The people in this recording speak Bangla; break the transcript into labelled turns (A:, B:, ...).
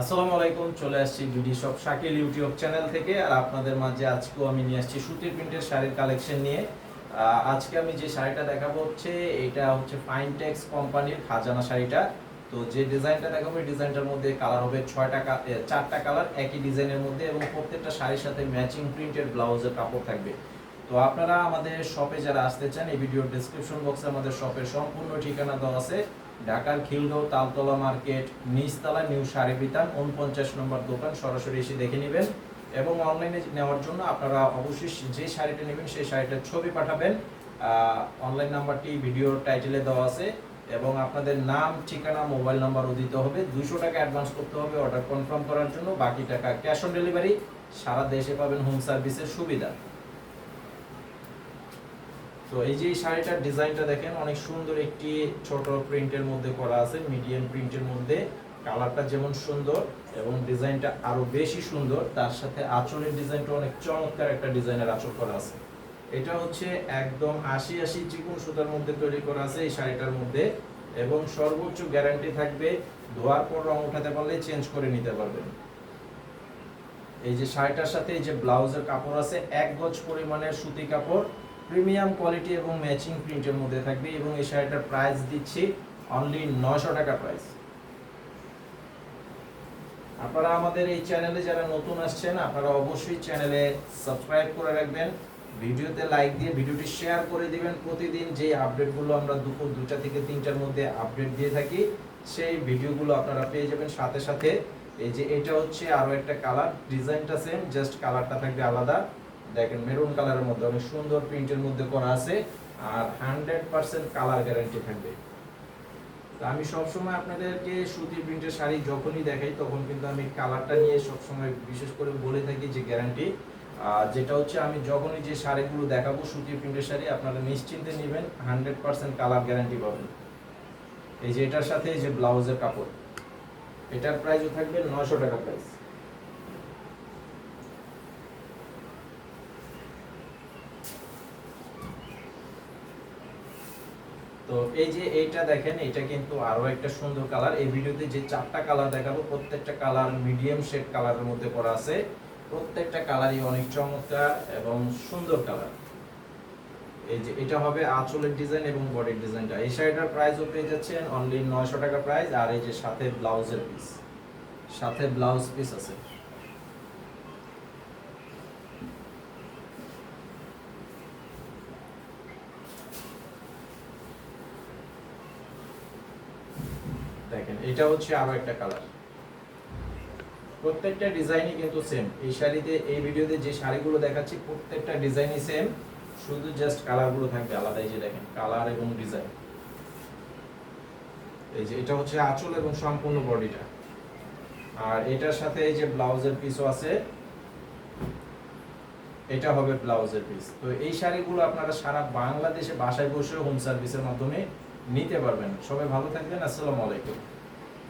A: আসসালামু আলাইকুম, চলে আসছি BD shop Shakil YouTube channel থেকে। আর আপনাদের মাঝে আজকেও আমি নিয়ে আসছি সুতির প্রিন্টের শাড়ির কালেকশন নিয়ে। আজকে আমি যে শাড়িটা দেখাবো হচ্ছে, এটা হচ্ছে ফাইনটেক্স কোম্পানির খাজানা শাড়িটা। তো যে ডিজাইনটা দেখাবো, এই ডিজাইনটার মধ্যে কালার হবে ছয়টা চারটা কালার একই ডিজাইনের মধ্যে এবং প্রত্যেকটা শাড়ির সাথে ম্যাচিং প্রিন্টেড ব্লাউজের কাপড় থাকবে। তো আপনারা আমাদের শপে যারা আসতে চান, এই ভিডিওর ডেসক্রিপশন বক্সে আমাদের শপের সম্পূর্ণ ঠিকানা দেওয়া আছে। ঢাকার খিলগাঁও তালতলা মার্কেট, নিচতলা নিউ শাড়ি বিতান উনপঞ্চাশ নম্বর দোকান, সরাসরি এসে দেখে নেবেন। এবং অনলাইনে নেওয়ার জন্য আপনারা অবশ্যই যে শাড়িটা নেবেন, সেই শাড়িটার ছবি পাঠাবেন। অনলাইন নাম্বারটি ভিডিওর টাইটেলে দেওয়া আছে। এবং আপনাদের নাম, ঠিকানা মোবাইল নাম্বারও দিতে হবে। দুশো টাকা অ্যাডভান্স করতে হবে অর্ডার কনফার্ম করার জন্য। বাকি টাকা ক্যাশ অন ডেলিভারি সারা দেশে পাবেন হোম সার্ভিসের সুবিধা। তো এই যে শাড়িটার ডিজাইনটা দেখেন, অনেক সুন্দর একটি ছোট প্রিন্টের মধ্যে করা আছে, মিডিয়াম প্রিন্টের মধ্যে। কালারটা যেমন সুন্দর এবং ডিজাইনটা আরও বেশি সুন্দর, তার সাথে আঁচলের ডিজাইনটা অনেক চমৎকার একটা ডিজাইনের আঁচল করা আছে। এটা হচ্ছে একদম আশি আশি চিকুন সুতার মধ্যে তৈরি করা আছে এই শাড়িটার মধ্যে এবং সর্বোচ্চ গ্যারান্টি থাকবে, ধোয়ার পর রং উঠাতে পারলে চেঞ্জ করে নিতে পারবেন। এই যে শাড়িটার সাথে এই যে ব্লাউজের কাপড় আছে, এক গজ পরিমাণের সুতি কাপড় প্রিমিয়াম কোয়ালিটি এবং ম্যাচিং প্রিন্টের মধ্যে থাকবে এবং এই শাড়িটার প্রাইস দিচ্ছি অনলি নশো টাকা প্রাইস। আপনারা আমাদের এই চ্যানেলে যারা নতুন আসছেন, আপনারা অবশ্যই চ্যানেলে সাবস্ক্রাইব করে রাখবেন, ভিডিওতে লাইক দিয়ে ভিডিওটি শেয়ার করে দিবেন। প্রতিদিন যে আপডেটগুলো আমরা দুপুর দুটা থেকে তিনটার মধ্যে আপডেট দিয়ে থাকি, সেই ভিডিওগুলো আপনারা পেয়ে যাবেন। সাথে সাথে এই যে এটা হচ্ছে আরও একটা কালার, ডিজাইনটা সেম জাস্ট কালারটা থাকবে আলাদা। দেখেন মেরুন কালারের মধ্যে অনেক সুন্দর প্রিন্টের মধ্যে করা আছে, আর হান্ড্রেড পার্সেন্ট কালার গ্যারান্টি থাকবে। আমি সবসময় আপনাদেরকে সুতি প্রিন্টের শাড়ি যখনই দেখাই, তখন কিন্তু আমি কালারটা নিয়ে সবসময় বিশেষ করে বলে থাকি যে গ্যারান্টি যেটা হচ্ছে, আমি যখনই যে শাড়িগুলো দেখাবো সুতি প্রিন্টের শাড়ি, আপনারা নিশ্চিন্তে নেবেন হান্ড্রেড পার্সেন্ট কালার গ্যারান্টি পাবেন। এই যে এটার সাথে যে ব্লাউজের কাপড়, এটার প্রাইসও থাকবে নশো টাকা প্রাইস তো এই যে এইটা দেখেন, এটা কিন্তু আরও একটা সুন্দর কালার এই ভিডিওতে যে চারটা কালার দেখাবো, প্রত্যেকটা কালার মিডিয়াম শেড কালারের মধ্যে করা আছে। প্রত্যেকটা কালারই অনেক চমৎকার এবং সুন্দর কালার এই যে এটা হবে আঁচলের ডিজাইন এবং বডির ডিজাইনটা এই শাড়িটার প্রাইসও পেয়ে যাচ্ছেন অনলি নয়শো টাকা প্রাইস আর এই যে সাথে ব্লাউজের পিস সাথে ব্লাউজ পিস আছে। দেখেন, এটা হচ্ছে আরও একটা কালার প্রত্যেকটা ডিজাইনই কিন্তু সেম এই শাড়িতে, এই ভিডিওতে যে শাড়িগুলো দেখাচ্ছি, প্রত্যেকটা ডিজাইনই সেম শুধু জাস্ট কালারগুলো থাকবে। আলাদা এই যে দেখেন কালার এবং ডিজাইন এই যে এটা হচ্ছে আঁচল এবং সম্পূর্ণ বডিটা। আর এটার সাথে এই যে ব্লাউজের পিসও আছে, এটা হবে ব্লাউজের পিস তো এই শাড়িগুলো আপনারা সারা বাংলাদেশে বাসায় বসে হোম সার্ভিসের মাধ্যমে নিতে পারবেন। সবাই ভালো থাকবেন আসসালামু আলাইকুম।